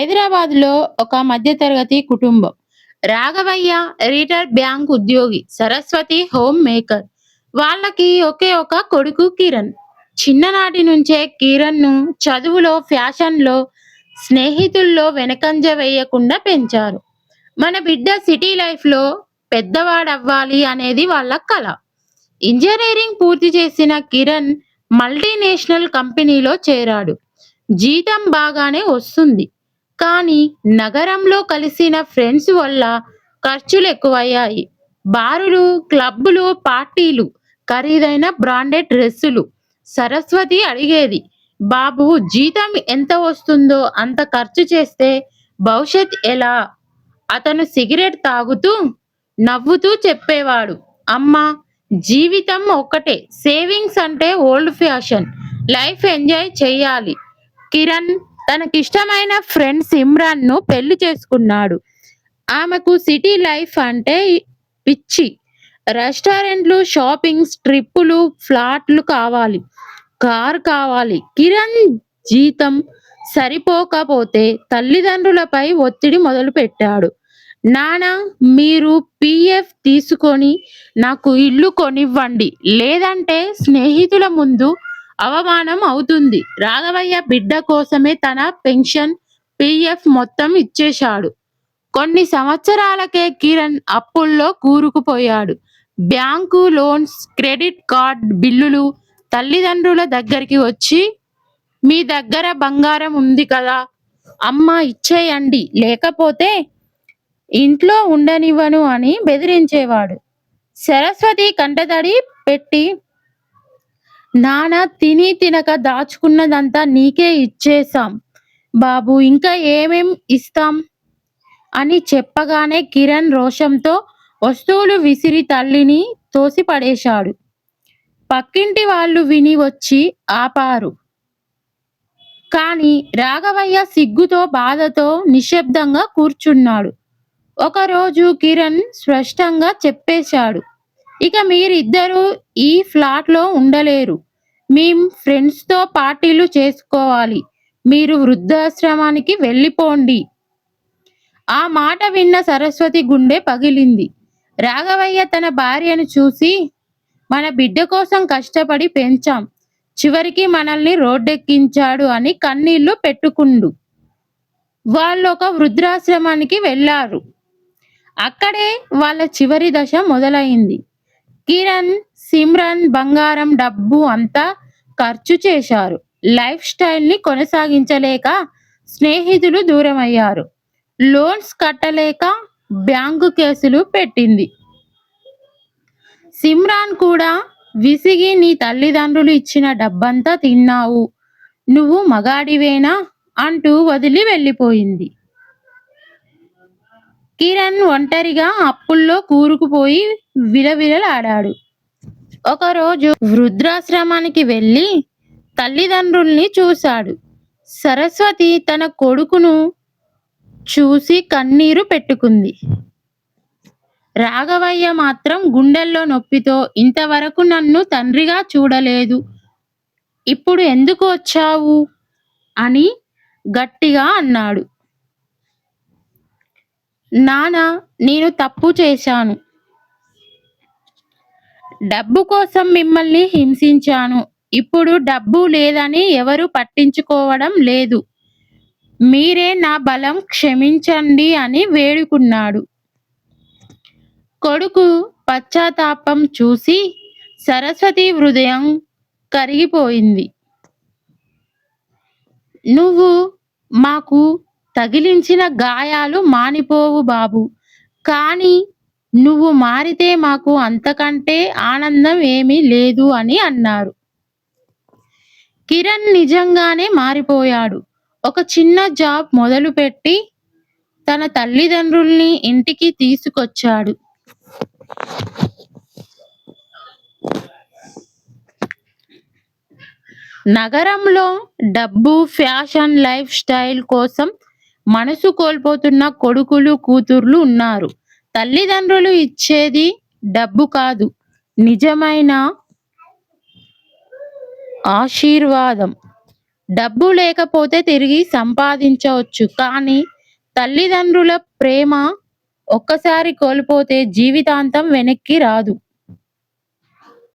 హైదరాబాద్లో ఒక మధ్యతరగతి కుటుంబం. రాఘవయ్య రిటైర్డ్ బ్యాంక్ ఉద్యోగి, సరస్వతి హోమ్ మేకర్. వాళ్ళకి ఒకే ఒక కొడుకు కిరణ్. చిన్ననాటి నుంచే కిరణ్ను చదువులో, ఫ్యాషన్లో, స్నేహితుల్లో వెనకంజ వేయకుండా పెంచారు. మన బిడ్డ సిటీ లైఫ్లో పెద్దవాడవ్వాలి అనేది వాళ్ళ కళ ఇంజనీరింగ్ పూర్తి చేసిన కిరణ్ మల్టీనేషనల్ కంపెనీలో చేరాడు. జీతం బాగానే వస్తుంది. కానీ నగరంలో కలిసిన ఫ్రెండ్స్ వల్ల ఖర్చులు ఎక్కువయ్యాయి బారులు, క్లబ్బులు, పార్టీలు, ఖరీదైన బ్రాండెడ్ డ్రెస్సులు. సరస్వతి అడిగేది బాబు జీతం ఎంత వస్తుందో అంత ఖర్చు చేస్తే భవిష్యత్ ఎలా? అతను సిగరెట్ తాగుతూ, నవ్వుతూ చెప్పేవాడు అమ్మ జీవితం ఒక్కటే సేవింగ్స్ అంటే ఓల్డ్ ఫ్యాషన్. లైఫ్ ఎంజాయ్ చేయాలి కిరణ్ తనకిష్టమైన ఫ్రెండ్ సిమ్రాన్ను పెళ్ళి చేసుకున్నాడు. ఆమెకు సిటీ లైఫ్ అంటే పిచ్చి. రెస్టారెంట్లు, షాపింగ్స్, ట్రిప్పులు, ఫ్లాట్లు కావాలి. కార్ కావాలి. కిరణ్ జీతం సరిపోకపోతే తల్లిదండ్రులపై ఒత్తిడి మొదలుపెట్టాడు. నానా మీరు పిఎఫ్ తీసుకొని నాకు ఇల్లు కొనివ్వండి లేదంటే స్నేహితుల ముందు అవమానం అవుతుంది. రాఘవయ్య బిడ్డ కోసమే తన పెన్షన్, పీఎఫ్ మొత్తం ఇచ్చేశాడు. కొన్ని సంవత్సరాలకే కిరణ్ అప్పుల్లో కూరుకుపోయాడు. బ్యాంకు లోన్స్, క్రెడిట్ కార్డ్ బిల్లులు తల్లిదండ్రుల దగ్గరికి వచ్చి మీ దగ్గర బంగారం ఉంది కదా అమ్మ ఇచ్చేయండి లేకపోతే ఇంట్లో ఉండనివ్వను అని బెదిరించేవాడు. సరస్వతి కంటతడి పెట్టి నాన్న తిని తినక దాచుకున్నదంతా నీకే ఇచ్చేశాం బాబు ఇంకా ఏమేం ఇస్తాం? అని చెప్పగానే కిరణ్ రోషంతో వస్తువులు విసిరి తల్లిని తోసిపడేశాడు. పక్కింటి వాళ్ళు విని వచ్చి ఆపారు. కానీ రాఘవయ్య సిగ్గుతో, బాధతో నిశ్శబ్దంగా కూర్చున్నాడు. ఒకరోజు కిరణ్ స్పష్టంగా చెప్పేశాడు. ఇక మీరిద్దరూ ఈ ఫ్లాట్లో ఉండలేరు. మేం ఫ్రెండ్స్తో పార్టీలు చేసుకోవాలి. మీరు వృద్ధాశ్రమానికి వెళ్ళిపోండి. ఆ మాట విన్న సరస్వతి గుండె పగిలింది. రాఘవయ్య తన భార్యను చూసి మన బిడ్డ కోసం కష్టపడి పెంచాం. చివరికి మనల్ని రోడ్డెక్కించాడు అని కన్నీళ్ళు పెట్టుకుండు. వాళ్ళు ఒక వృద్ధాశ్రమానికి వెళ్ళారు. అక్కడే వాళ్ళ చివరి దశ మొదలైంది కిరణ్, సిమ్రన్ బంగారం, డబ్బు అంతా ఖర్చు చేశారు. లైఫ్ స్టైల్ని కొనసాగించలేక స్నేహితులు దూరమయ్యారు. లోన్స్ కట్టలేక బ్యాంకు కేసులు పెట్టింది. సిమ్రాన్ కూడా విసిగి నీ తల్లిదండ్రులు ఇచ్చిన డబ్బంతా తిన్నావు. నువ్వు మగాడివేనా అంటూ వదిలి వెళ్ళిపోయింది. కిరణ్ ఒంటరిగా అప్పుల్లో కూరుకుపోయి విలవిలలాడాడు. ఒకరోజు వృద్ధాశ్రమానికి వెళ్ళి తల్లిదండ్రుల్ని చూశాడు. సరస్వతి తన కొడుకును చూసి కన్నీరు పెట్టుకుంది. రాఘవయ్య మాత్రం గుండెల్లో నొప్పితో ఇంతవరకు నన్ను తండ్రిగా చూడలేదు. ఇప్పుడు ఎందుకు వచ్చావు? అని గట్టిగా అన్నాడు. నానా నేను తప్పు చేశాను. డబ్బు కోసం మిమ్మల్ని హింసించాను. ఇప్పుడు డబ్బు లేదని ఎవరు పట్టించుకోవడం లేదు. మీరే నా బలం క్షమించండి అని వేడుకున్నాడు. కొడుకు పశ్చాత్తాపం చూసి సరస్వతి హృదయం కరిగిపోయింది. నువ్వు మాకు తగిలించిన గాయాలు మానిపోవు బాబు కానీ నువ్వు మారితే మాకు అంతకంటే ఆనందం ఏమీ లేదు అని అన్నారు. కిరణ్ నిజంగానే మారిపోయాడు. ఒక చిన్న జాబ్ మొదలుపెట్టి తన తల్లిదండ్రుల్ని ఇంటికి తీసుకొచ్చాడు. నగరంలో డబ్బు, ఫ్యాషన్ లైఫ్ స్టైల్ కోసం మనసు కోల్పోతున్న కొడుకులు, కూతుర్లు ఉన్నారు. తల్లిదండ్రులు ఇచ్చేది డబ్బు కాదు నిజమైన ఆశీర్వాదం. డబ్బు లేకపోతే తిరిగి సంపాదించవచ్చు కానీ తల్లిదండ్రుల ప్రేమ ఒక్కసారి కోల్పోతే జీవితాంతం వెనక్కి రాదు